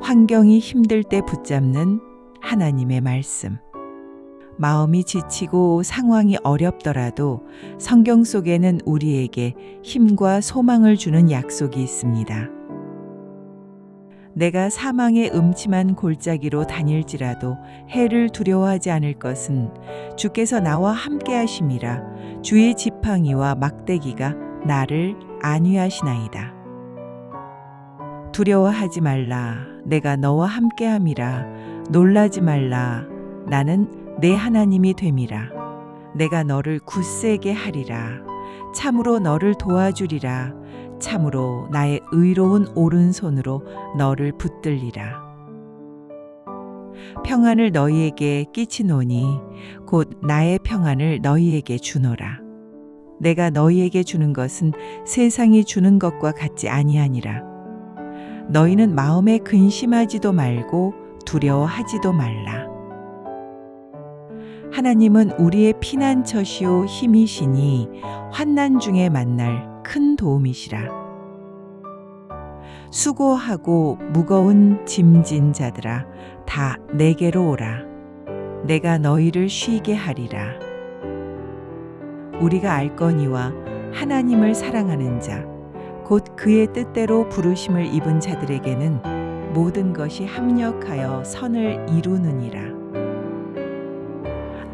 환경이 힘들 때 붙잡는 하나님의 말씀. 마음이 지치고 상황이 어렵더라도 성경 속에는 우리에게 힘과 소망을 주는 약속이 있습니다. 내가 사망의 음침한 골짜기로 다닐지라도 해를 두려워하지 않을 것은 주께서 나와 함께 하심이라 주의 지팡이와 막대기가 나를 안위하시나이다. 두려워하지 말라 내가 너와 함께 함이라 놀라지 말라 나는 내 하나님이 됨이라 내가 너를 굳세게 하리라 참으로 너를 도와주리라 참으로 나의 의로운 오른손으로 너를 붙들리라. 평안을 너희에게 끼치노니 곧 나의 평안을 너희에게 주노라. 내가 너희에게 주는 것은 세상이 주는 것과 같지 아니하니라. 너희는 마음에 근심하지도 말고 두려워하지도 말라. 하나님은 우리의 피난처시오 힘이시니 환난 중에 만날 큰 도움이시라. 수고하고 무거운 짐진 자들아 다 내게로 오라. 내가 너희를 쉬게 하리라. 우리가 알거니와 하나님을 사랑하는 자, 곧 그의 뜻대로 부르심을 입은 자들에게는 모든 것이 합력하여 선을 이루느니라.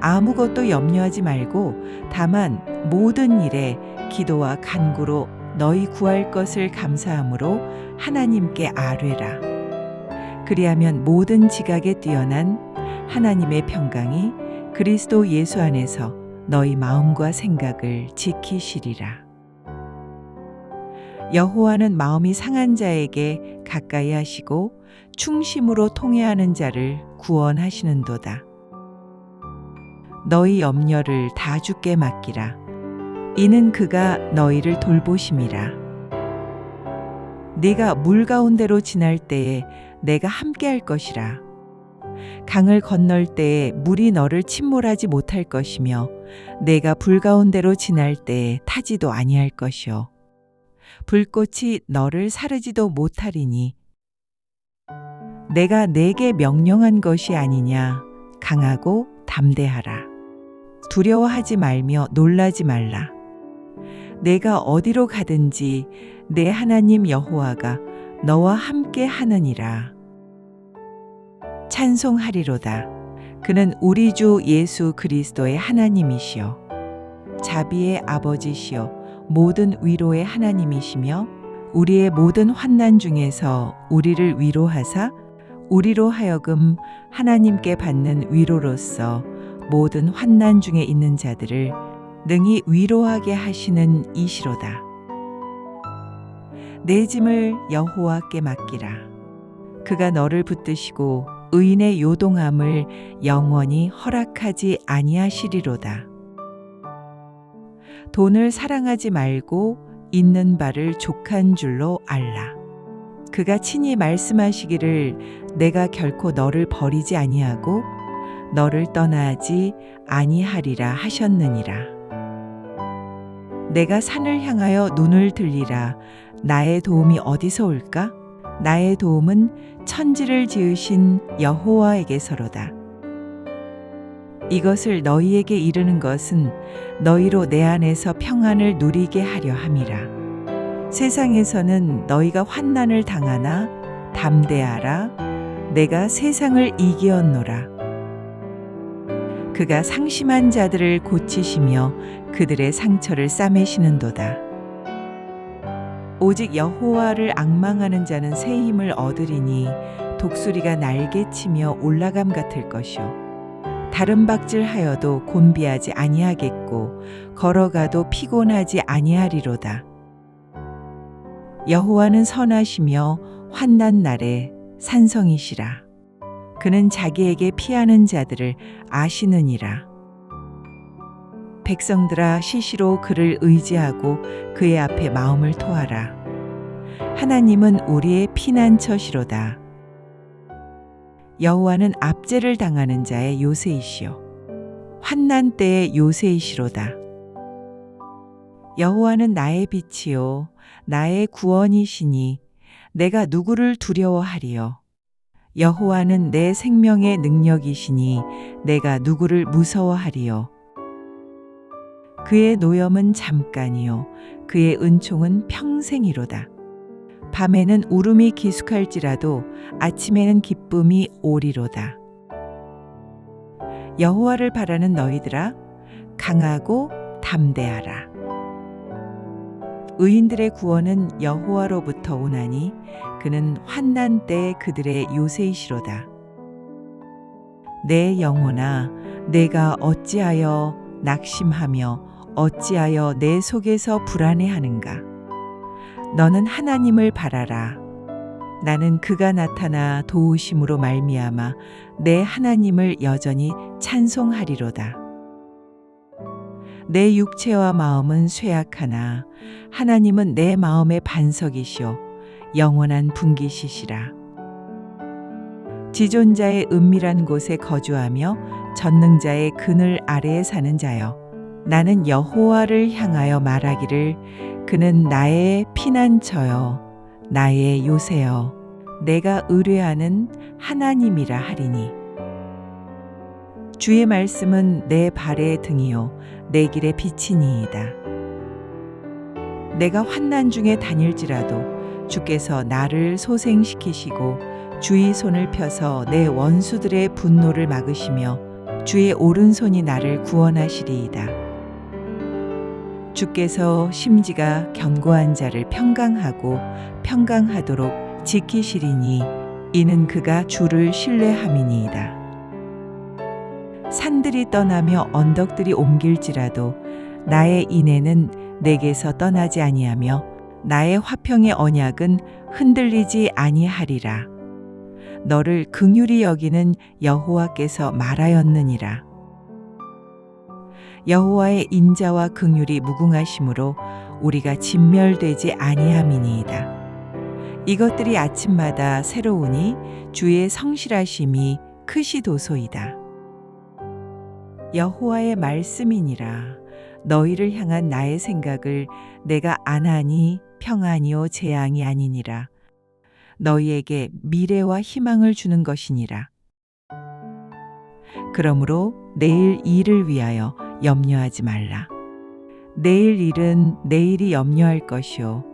아무것도 염려하지 말고 다만 모든 일에 기도와 간구로 너희 구할 것을 감사함으로 하나님께 아뢰라. 그리하면 모든 지각에 뛰어난 하나님의 평강이 그리스도 예수 안에서 너희 마음과 생각을 지키시리라. 여호와는 마음이 상한 자에게 가까이 하시고 충심으로 통회하는 자를 구원하시는도다. 너희 염려를 다 주께 맡기라. 이는 그가 너희를 돌보심이라. 네가 물 가운데로 지날 때에 내가 함께할 것이라. 강을 건널 때에 물이 너를 침몰하지 못할 것이며 내가 불 가운데로 지날 때에 타지도 아니할 것이요. 불꽃이 너를 사르지도 못하리니 내가 내게 명령한 것이 아니냐 강하고 담대하라. 두려워하지 말며 놀라지 말라. 내가 어디로 가든지 내 하나님 여호와가 너와 함께 하느니라. 찬송하리로다. 그는 우리 주 예수 그리스도의 하나님이시요. 자비의 아버지시요. 모든 위로의 하나님이시며 우리의 모든 환난 중에서 우리를 위로하사 우리로 하여금 하나님께 받는 위로로서 모든 환난 중에 있는 자들을 능히 위로하게 하시는 이시로다. 내 짐을 여호와께 맡기라. 그가 너를 붙드시고 의인의 요동함을 영원히 허락하지 아니하시리로다. 돈을 사랑하지 말고 있는 바를 족한 줄로 알라. 그가 친히 말씀하시기를 내가 결코 너를 버리지 아니하고 너를 떠나지 아니하리라 하셨느니라. 내가 산을 향하여 눈을 들리라. 나의 도움이 어디서 올까? 나의 도움은 천지를 지으신 여호와에게서로다. 이것을 너희에게 이르는 것은 너희로 내 안에서 평안을 누리게 하려 함이라. 세상에서는 너희가 환난을 당하나 담대하라. 내가 세상을 이기었노라. 그가 상심한 자들을 고치시며 그들의 상처를 싸매시는도다. 오직 여호와를 악망하는 자는 새 힘을 얻으리니 독수리가 날개치며 올라감 같을 것이요 다른 박질하여도 곤비하지 아니하겠고 걸어가도 피곤하지 아니하리로다. 여호와는 선하시며 환난 날에 산성이시라. 그는 자기에게 피하는 자들을 아시느니라. 백성들아 시시로 그를 의지하고 그의 앞에 마음을 토하라. 하나님은 우리의 피난처시로다. 여호와는 압제를 당하는 자의 요새이시요 환난 때의 요새이시로다. 여호와는 나의 빛이요 나의 구원이시니 내가 누구를 두려워하리요 여호와는 내 생명의 능력이시니 내가 누구를 무서워하리요. 그의 노염은 잠깐이요. 그의 은총은 평생이로다. 밤에는 울음이 기숙할지라도 아침에는 기쁨이 오리로다. 여호와를 바라는 너희들아 강하고 담대하라. 의인들의 구원은 여호와로부터 오나니 그는 환난 때 그들의 요새이시로다. 내 영혼아 내가 어찌하여 낙심하며 어찌하여 내 속에서 불안해하는가 너는 하나님을 바라라. 나는 그가 나타나 도우심으로 말미암아 내 하나님을 여전히 찬송하리로다. 내 육체와 마음은 쇠약하나 하나님은 내 마음의 반석이시요 영원한 분기시시라. 지존자의 은밀한 곳에 거주하며 전능자의 그늘 아래에 사는 자여 나는 여호와를 향하여 말하기를 그는 나의 피난처여 나의 요새여 내가 의뢰하는 하나님이라 하리니 주의 말씀은 내 발의 등이요 내 길의 빛이니이다. 내가 환난 중에 다닐지라도 주께서 나를 소생시키시고 주의 손을 펴서 내 원수들의 분노를 막으시며 주의 오른손이 나를 구원하시리이다. 주께서 심지가 견고한 자를 평강하고 평강하도록 지키시리니 이는 그가 주를 신뢰함이니이다. 산들이 떠나며 언덕들이 옮길지라도 나의 인애는 내게서 떠나지 아니하며 나의 화평의 언약은 흔들리지 아니하리라. 너를 긍휼히 여기는 여호와께서 말하였느니라. 여호와의 인자와 긍휼이 무궁하심으로 우리가 진멸되지 아니함이니이다. 이것들이 아침마다 새로우니 주의 성실하심이 크시도소이다. 여호와의 말씀이니라 너희를 향한 나의 생각을 내가 안하니 평안이요 재앙이 아니니라 너희에게 미래와 희망을 주는 것이니라 그러므로 내일 일을 위하여 염려하지 말라. 내일 일은 내일이 염려할 것이요.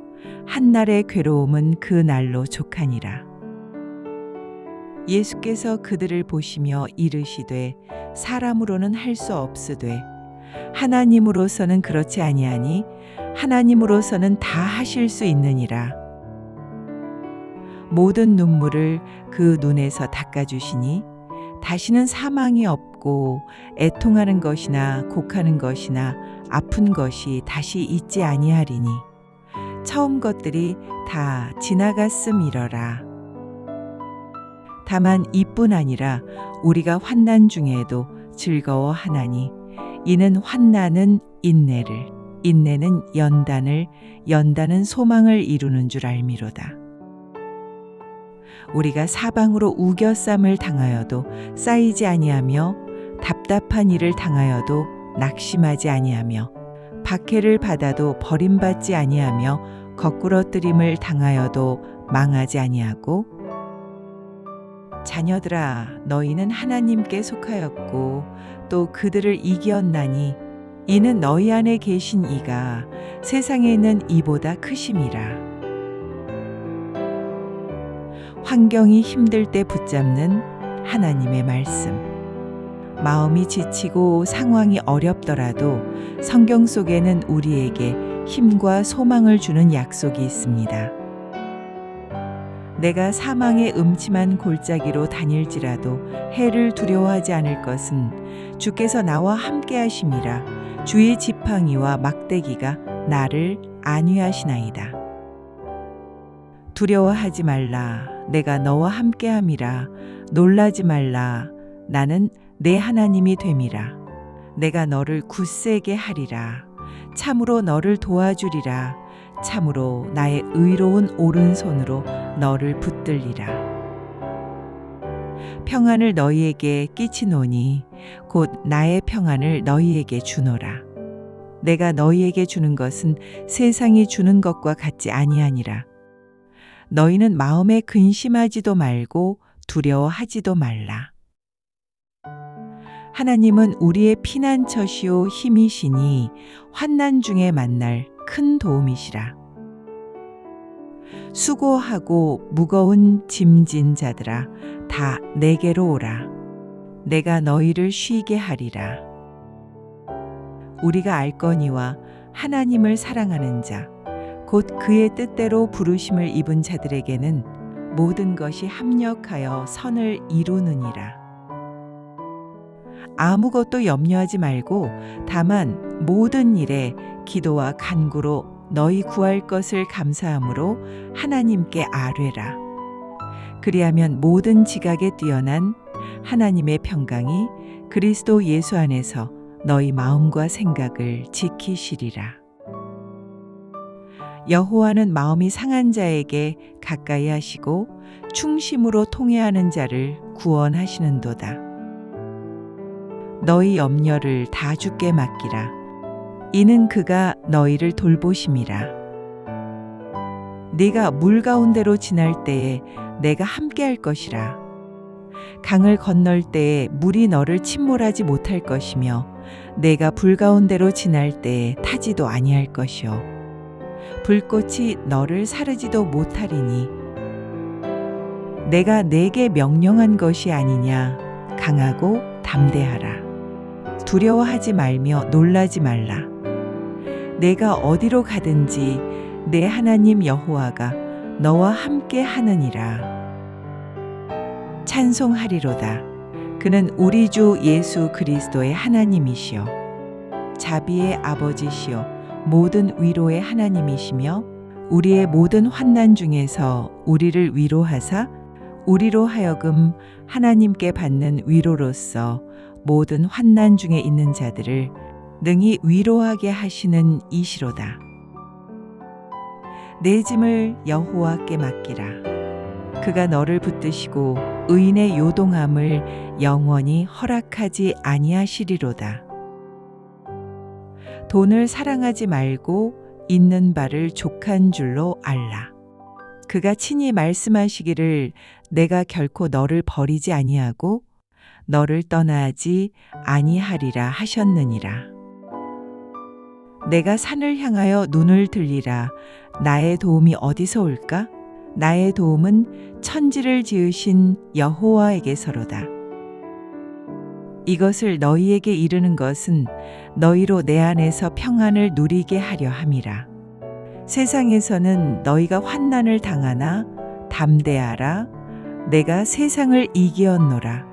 한날의 괴로움은 그 날로 족하니라. 예수께서 그들을 보시며 이르시되 사람으로는 할 수 없으되 하나님으로서는 그렇지 아니하니 하나님으로서는 다 하실 수 있느니라. 모든 눈물을 그 눈에서 닦아 주시니 다시는 사망이 없고 애통하는 것이나 곡하는 것이나 아픈 것이 다시 있지 아니하리니 처음 것들이 다 지나갔음이러라. 다만 이뿐 아니라 우리가 환난 중에도 즐거워하나니 이는 환난은 인내를 인내는 연단을 연단은 소망을 이루는 줄 알미로다. 우리가 사방으로 우겨쌈을 당하여도 쌓이지 아니하며 답답한 일을 당하여도 낙심하지 아니하며 박해를 받아도 버림받지 아니하며 거꾸러뜨림을 당하여도 망하지 아니하고 자녀들아 너희는 하나님께 속하였고 또 그들을 이기었나니 이는 너희 안에 계신 이가 세상에 있는 이보다 크심이라 환경이 힘들 때 붙잡는 하나님의 말씀 마음이 지치고 상황이 어렵더라도 성경 속에는 우리에게 힘과 소망을 주는 약속이 있습니다. 내가 사망의 음침한 골짜기로 다닐지라도 해를 두려워하지 않을 것은 주께서 나와 함께 하심이라 주의 지팡이와 막대기가 나를 안위하시나이다. 두려워하지 말라 내가 너와 함께 함이라 놀라지 말라 나는 내 하나님이 됨이라 내가 너를 굳세게 하리라 참으로 너를 도와주리라 참으로 나의 의로운 오른손으로 너를 붙들리라. 평안을 너희에게 끼치노니 곧 나의 평안을 너희에게 주노라. 내가 너희에게 주는 것은 세상이 주는 것과 같지 아니하니라. 너희는 마음에 근심하지도 말고 두려워하지도 말라. 하나님은 우리의 피난처시오 힘이시니 환난 중에 만날 큰 도움이시라. 수고하고 무거운 짐진 자들아 다 내게로 오라. 내가 너희를 쉬게 하리라. 우리가 알거니와 하나님을 사랑하는 자, 곧 그의 뜻대로 부르심을 입은 자들에게는 모든 것이 합력하여 선을 이루느니라. 아무것도 염려하지 말고 다만 모든 일에 기도와 간구로 너희 구할 것을 감사함으로 하나님께 아뢰라. 그리하면 모든 지각에 뛰어난 하나님의 평강이 그리스도 예수 안에서 너희 마음과 생각을 지키시리라. 여호와는 마음이 상한 자에게 가까이 하시고 충심으로 통회하는 자를 구원하시는도다. 너희 염려를 다 주께 맡기라. 이는 그가 너희를 돌보심이라. 네가 물 가운데로 지날 때에 내가 함께할 것이라. 강을 건널 때에 물이 너를 침몰하지 못할 것이며 내가 불 가운데로 지날 때에 타지도 아니할 것이요 불꽃이 너를 사르지도 못하리니. 내가 내게 명령한 것이 아니냐. 강하고 담대하라. 두려워하지 말며 놀라지 말라. 내가 어디로 가든지 내 하나님 여호와가 너와 함께 하느니라. 찬송하리로다. 그는 우리 주 예수 그리스도의 하나님이시요. 자비의 아버지시요 모든 위로의 하나님이시며 우리의 모든 환난 중에서 우리를 위로하사 우리로 하여금 하나님께 받는 위로로서 모든 환난 중에 있는 자들을 능히 위로하게 하시는 이시로다. 내 짐을 여호와께 맡기라. 그가 너를 붙드시고 의인의 요동함을 영원히 허락하지 아니하시리로다. 돈을 사랑하지 말고 있는 바를 족한 줄로 알라. 그가 친히 말씀하시기를 내가 결코 너를 버리지 아니하고 너를 떠나지 아니하리라 하셨느니라. 내가 산을 향하여 눈을 들리라. 나의 도움이 어디서 올까? 나의 도움은 천지를 지으신 여호와에게서로다. 이것을 너희에게 이르는 것은 너희로 내 안에서 평안을 누리게 하려 함이라. 세상에서는 너희가 환난을 당하나 담대하라. 내가 세상을 이기었노라.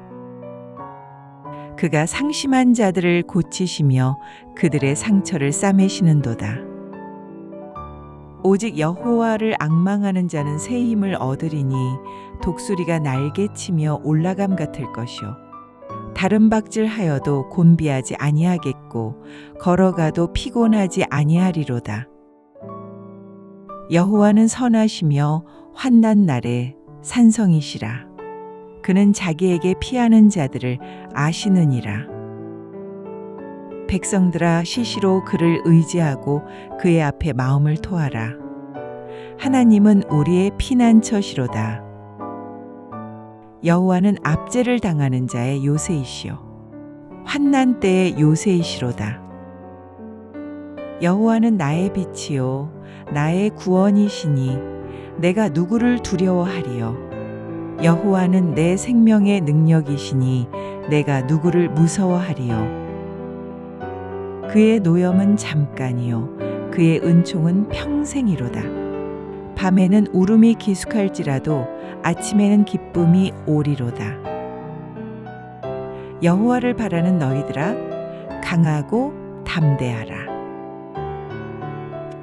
그가 상심한 자들을 고치시며 그들의 상처를 싸매시는도다. 오직 여호와를 악망하는 자는 새 힘을 얻으리니 독수리가 날개치며 올라감 같을 것이요 다른 박질하여도 곤비하지 아니하겠고 걸어가도 피곤하지 아니하리로다. 여호와는 선하시며 환난 날에 산성이시라. 그는 자기에게 피하는 자들을 아시느니라. 백성들아 시시로 그를 의지하고 그의 앞에 마음을 토하라. 하나님은 우리의 피난처시로다. 여호와는 압제를 당하는 자의 요새이시요. 환난 때의 요새이시로다. 여호와는 나의 빛이요. 나의 구원이시니 내가 누구를 두려워하리요? 여호와는 내 생명의 능력이시니 내가 누구를 무서워하리요? 그의 노염은 잠깐이요. 그의 은총은 평생이로다. 밤에는 울음이 기숙할지라도 아침에는 기쁨이 오리로다 여호와를 바라는 너희들아 강하고 담대하라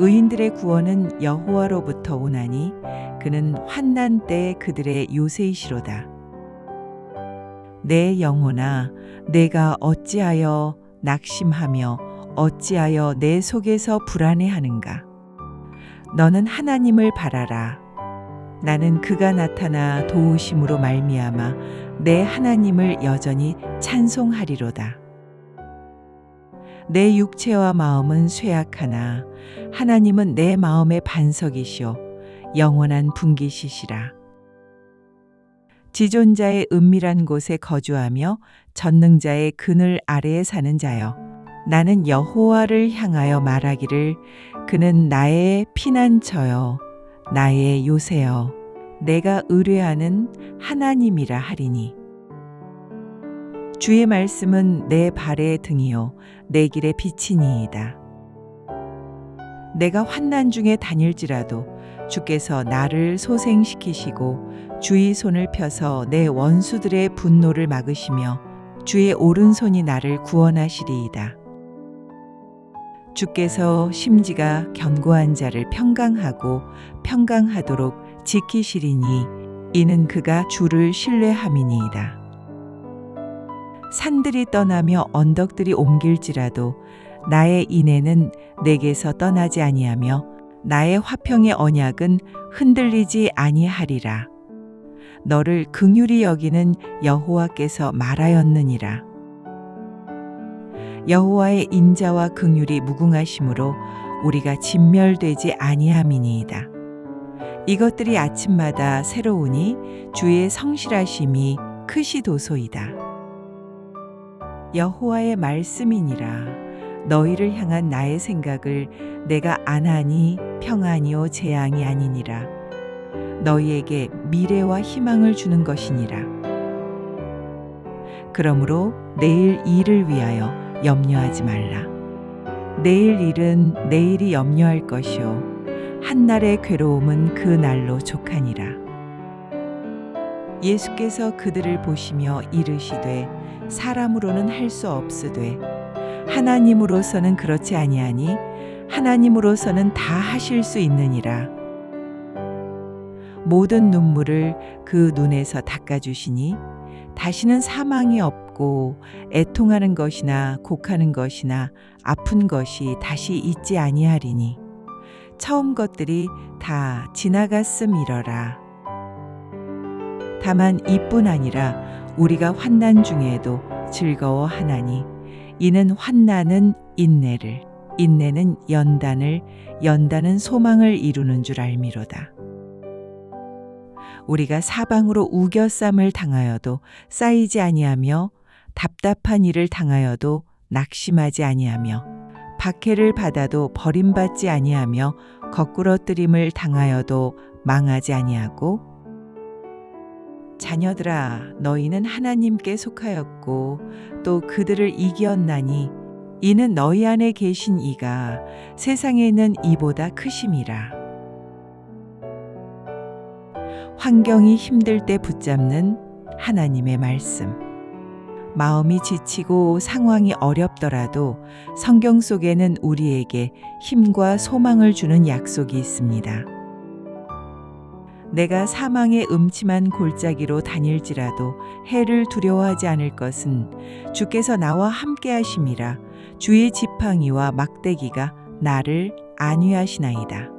의인들의 구원은 여호와로부터 오나니 그는 환난 때 그들의 요새이시로다. 내 영혼아, 내가 어찌하여 낙심하며 어찌하여 내 속에서 불안해하는가? 너는 하나님을 바라라. 나는 그가 나타나 도우심으로 말미암아 내 하나님을 여전히 찬송하리로다. 내 육체와 마음은 쇠약하나 하나님은 내 마음의 반석이시오 영원한 분기시시라. 지존자의 은밀한 곳에 거주하며 전능자의 그늘 아래에 사는 자여 나는 여호와를 향하여 말하기를 그는 나의 피난처여 나의 요새여 내가 의뢰하는 하나님이라 하리니 주의 말씀은 내 발의 등이요 내 길의 빛이니이다 내가 환난 중에 다닐지라도 주께서 나를 소생시키시고 주의 손을 펴서 내 원수들의 분노를 막으시며 주의 오른손이 나를 구원하시리이다. 주께서 심지가 견고한 자를 평강하고 평강하도록 지키시리니 이는 그가 주를 신뢰함이니이다. 산들이 떠나며 언덕들이 옮길지라도 나의 인애는 내게서 떠나지 아니하며 나의 화평의 언약은 흔들리지 아니하리라. 너를 긍휼히 여기는 여호와께서 말하였느니라. 여호와의 인자와 긍휼이 무궁하심으로 우리가 진멸되지 아니함이니이다. 이것들이 아침마다 새로우니 주의 성실하심이 크시도소이다. 여호와의 말씀이니라. 너희를 향한 나의 생각을 내가 안하니 평안이요 재앙이 아니니라. 너희에게 미래와 희망을 주는 것이니라. 그러므로 내일 일을 위하여 염려하지 말라. 내일 일은 내일이 염려할 것이요 한날의 괴로움은 그 날로 족하니라. 예수께서 그들을 보시며 이르시되 사람으로는 할 수 없으되 하나님으로서는 그렇지 아니하니 하나님으로서는 다 하실 수 있느니라. 모든 눈물을 그 눈에서 닦아주시니 다시는 사망이 없고 애통하는 것이나 곡하는 것이나 아픈 것이 다시 있지 아니하리니 처음 것들이 다 지나갔음이러라. 다만 이뿐 아니라 우리가 환난 중에도 즐거워하나니 이는 환난은 인내를 인내는 연단을 연단은 소망을 이루는 줄 알미로다. 우리가 사방으로 우겨쌈을 당하여도 쌓이지 아니하며 답답한 일을 당하여도 낙심하지 아니하며 박해를 받아도 버림받지 아니하며 거꾸러뜨림을 당하여도 망하지 아니하고 자녀들아 너희는 하나님께 속하였고 또 그들을 이기었나니 이는 너희 안에 계신 이가 세상에 있는 이보다 크심이라. 환경이 힘들 때 붙잡는 하나님의 말씀. 마음이 지치고 상황이 어렵더라도 성경 속에는 우리에게 힘과 소망을 주는 약속이 있습니다. 내가 사망의 음침한 골짜기로 다닐지라도 해를 두려워하지 않을 것은 주께서 나와 함께 하심이라 주의 지팡이와 막대기가 나를 안위하시나이다.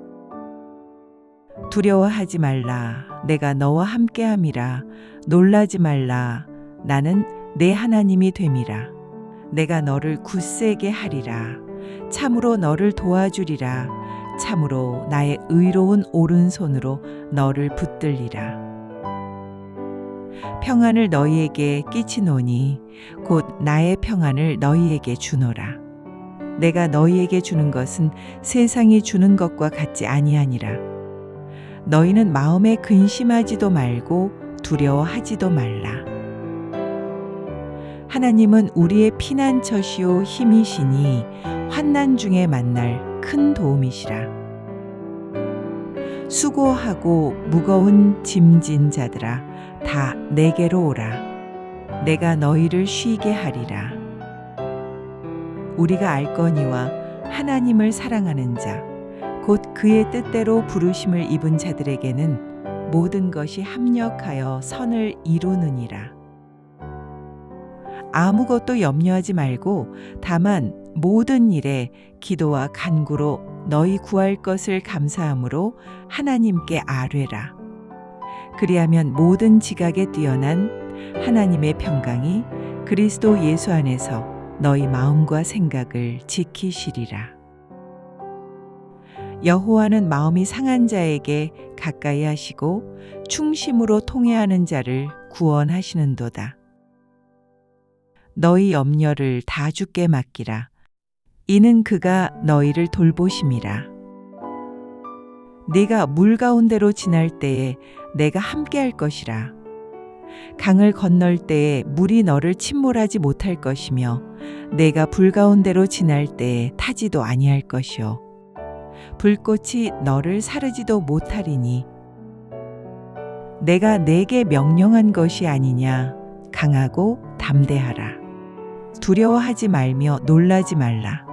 두려워하지 말라. 내가 너와 함께 함이라. 놀라지 말라. 나는 내 하나님이 됨이라. 내가 너를 굳세게 하리라. 참으로 너를 도와주리라. 참으로 나의 의로운 오른손으로 너를 붙들리라. 평안을 너희에게 끼치노니 곧 나의 평안을 너희에게 주노라. 내가 너희에게 주는 것은 세상이 주는 것과 같지 아니하니라. 너희는 마음에 근심하지도 말고 두려워하지도 말라. 하나님은 우리의 피난처시오 힘이시니 환난 중에 만날 큰 도움이시라. 수고하고 무거운 짐진 자들아 다 내게로 오라. 내가 너희를 쉬게 하리라. 우리가 알거니와 하나님을 사랑하는 자, 곧 그의 뜻대로 부르심을 입은 자들에게는 모든 것이 합력하여 선을 이루느니라. 아무것도 염려하지 말고 다만 모든 일에 기도와 간구로 너희 구할 것을 감사함으로 하나님께 아뢰라. 그리하면 모든 지각에 뛰어난 하나님의 평강이 그리스도 예수 안에서 너희 마음과 생각을 지키시리라. 여호와는 마음이 상한 자에게 가까이 하시고 충심으로 통회하는 자를 구원하시는도다. 너희 염려를 다 주께 맡기라. 이는 그가 너희를 돌보심이라. 네가 물 가운데로 지날 때에 내가 함께할 것이라. 강을 건널 때에 물이 너를 침몰하지 못할 것이며 내가 불 가운데로 지날 때에 타지도 아니할 것이요 불꽃이 너를 사르지도 못하리니 내가 내게 명령한 것이 아니냐 강하고 담대하라 두려워하지 말며 놀라지 말라.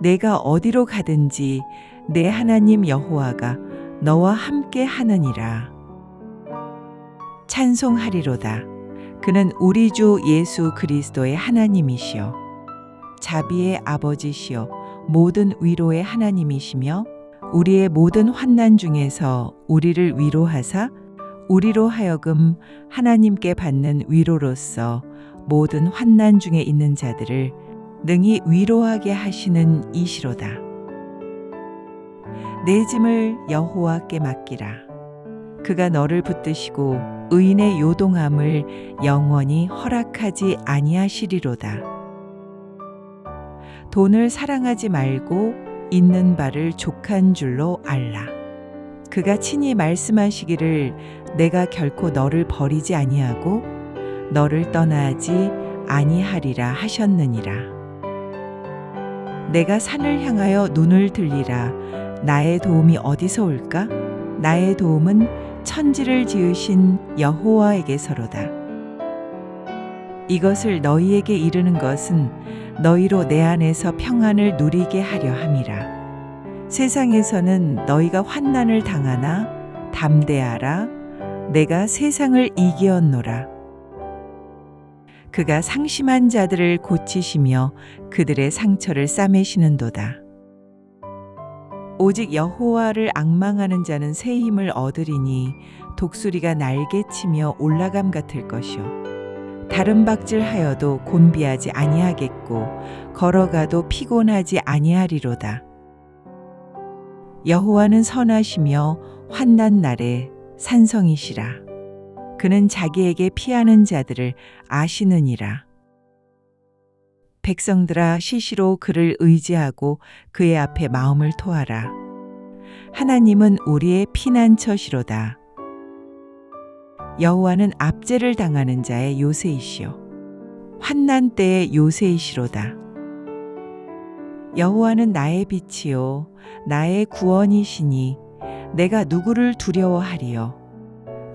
내가 어디로 가든지 내 하나님 여호와가 너와 함께 하느니라. 찬송하리로다. 그는 우리 주 예수 그리스도의 하나님이시요. 자비의 아버지시요. 모든 위로의 하나님이시며 우리의 모든 환난 중에서 우리를 위로하사 우리로 하여금 하나님께 받는 위로로서 모든 환난 중에 있는 자들을 능히 위로하게 하시는 이시로다. 내 짐을 여호와께 맡기라. 그가 너를 붙드시고 의인의 요동함을 영원히 허락하지 아니하시리로다. 돈을 사랑하지 말고 있는 바를 족한 줄로 알라. 그가 친히 말씀하시기를 내가 결코 너를 버리지 아니하고 너를 떠나지 아니하리라 하셨느니라. 내가 산을 향하여 눈을 들리라. 나의 도움이 어디서 올까? 나의 도움은 천지를 지으신 여호와에게서로다. 이것을 너희에게 이르는 것은 너희로 내 안에서 평안을 누리게 하려 함이라. 세상에서는 너희가 환난을 당하나 담대하라. 내가 세상을 이기었노라. 그가 상심한 자들을 고치시며 그들의 상처를 싸매시는도다. 오직 여호와를 악망하는 자는 새 힘을 얻으리니 독수리가 날개치며 올라감 같을 것이요. 다른 박질하여도 곤비하지 아니하겠고 걸어가도 피곤하지 아니하리로다. 여호와는 선하시며 환난 날에 산성이시라 그는 자기에게 피하는 자들을 아시느니라 백성들아 시시로 그를 의지하고 그의 앞에 마음을 토하라. 하나님은 우리의 피난처시로다. 여호와는 압제를 당하는 자의 요새이시요 환난 때의 요새이시로다. 여호와는 나의 빛이요 나의 구원이시니 내가 누구를 두려워하리요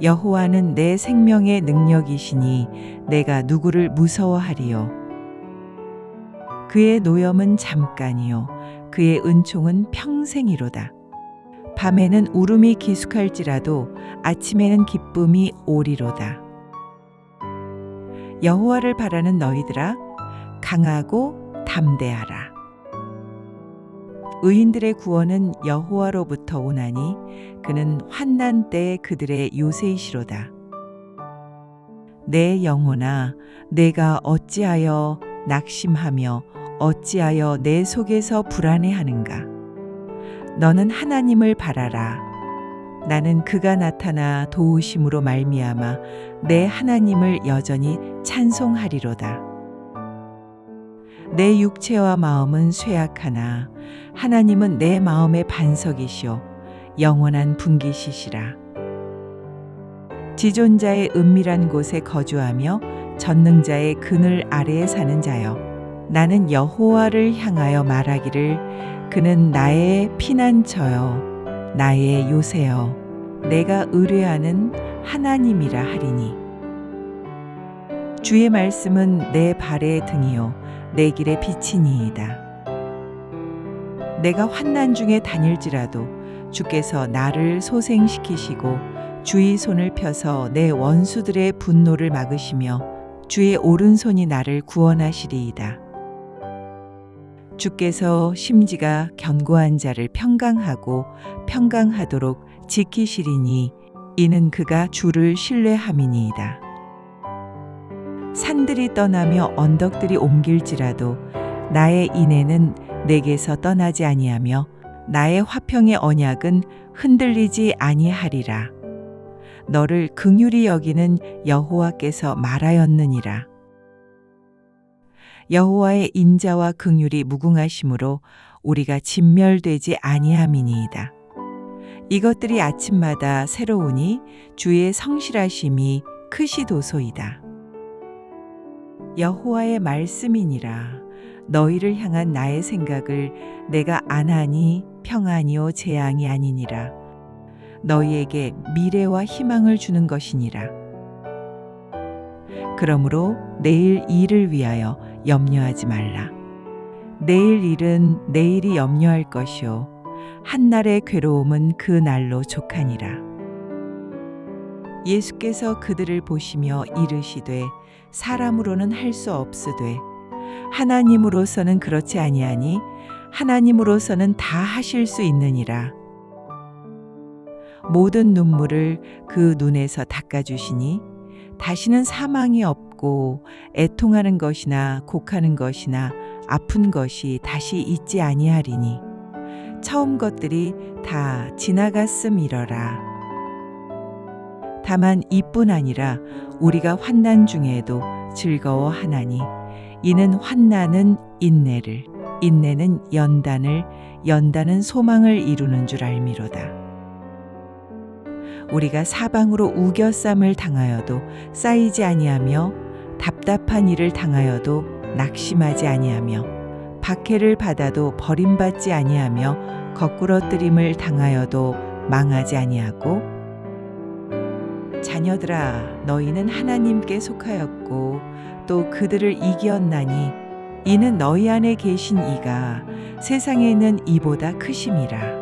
여호와는 내 생명의 능력이시니 내가 누구를 무서워하리요 그의 노염은 잠깐이요 그의 은총은 평생이로다. 밤에는 울음이 기숙할지라도 아침에는 기쁨이 오리로다. 여호와를 바라는 너희들아 강하고 담대하라. 의인들의 구원은 여호와로부터 오나니 그는 환난 때 그들의 요새이시로다. 내 영혼아 내가 어찌하여 낙심하며 어찌하여 내 속에서 불안해하는가? 너는 하나님을 바라라. 나는 그가 나타나 도우심으로 말미암아 내 하나님을 여전히 찬송하리로다. 내 육체와 마음은 쇠약하나 하나님은 내 마음의 반석이시요 영원한 분기시시라. 지존자의 은밀한 곳에 거주하며 전능자의 그늘 아래에 사는 자여 나는 여호와를 향하여 말하기를 그는 나의 피난처요 나의 요새요 내가 의뢰하는 하나님이라 하리니. 주의 말씀은 내 발의 등이요 내 길의 빛이니이다 내가 환난 중에 다닐지라도 주께서 나를 소생시키시고 주의 손을 펴서 내 원수들의 분노를 막으시며 주의 오른손이 나를 구원하시리이다. 주께서 심지가 견고한 자를 평강하고 평강하도록 지키시리니 이는 그가 주를 신뢰함이니이다. 산들이 떠나며 언덕들이 옮길지라도 나의 인애는 내게서 떠나지 아니하며 나의 화평의 언약은 흔들리지 아니하리라. 너를 긍휼히 여기는 여호와께서 말하였느니라. 여호와의 인자와 긍휼이 무궁하심으로 우리가 진멸되지 아니함이니이다. 이것들이 아침마다 새로우니 주의 성실하심이 크시도소이다. 여호와의 말씀이니라. 너희를 향한 나의 생각을 내가 안하니 평안이요 재앙이 아니니라. 너희에게 미래와 희망을 주는 것이니라. 그러므로 내일 일을 위하여 염려하지 말라. 내일 일은 내일이 염려할 것이요 한날의 괴로움은 그 날로 족하니라. 예수께서 그들을 보시며 이르시되 사람으로는 할 수 없으되 하나님으로서는 그렇지 아니하니 하나님으로서는 다 하실 수 있느니라. 모든 눈물을 그 눈에서 닦아주시니 다시는 사망이 없고 애통하는 것이나 곡하는 것이나 아픈 것이 다시 있지 아니하리니 처음 것들이 다 지나갔음이러라. 다만 이뿐 아니라 우리가 환난 중에도 즐거워하나니 이는 환난은 인내를 인내는 연단을 연단은 소망을 이루는 줄 알미로다. 우리가 사방으로 우겨쌈을 당하여도 쌓이지 아니하며 답답한 일을 당하여도 낙심하지 아니하며 박해를 받아도 버림받지 아니하며 거꾸러뜨림을 당하여도 망하지 아니하고 자녀들아 너희는 하나님께 속하였고 또 그들을 이기었나니 이는 너희 안에 계신 이가 세상에 있는 이보다 크심이라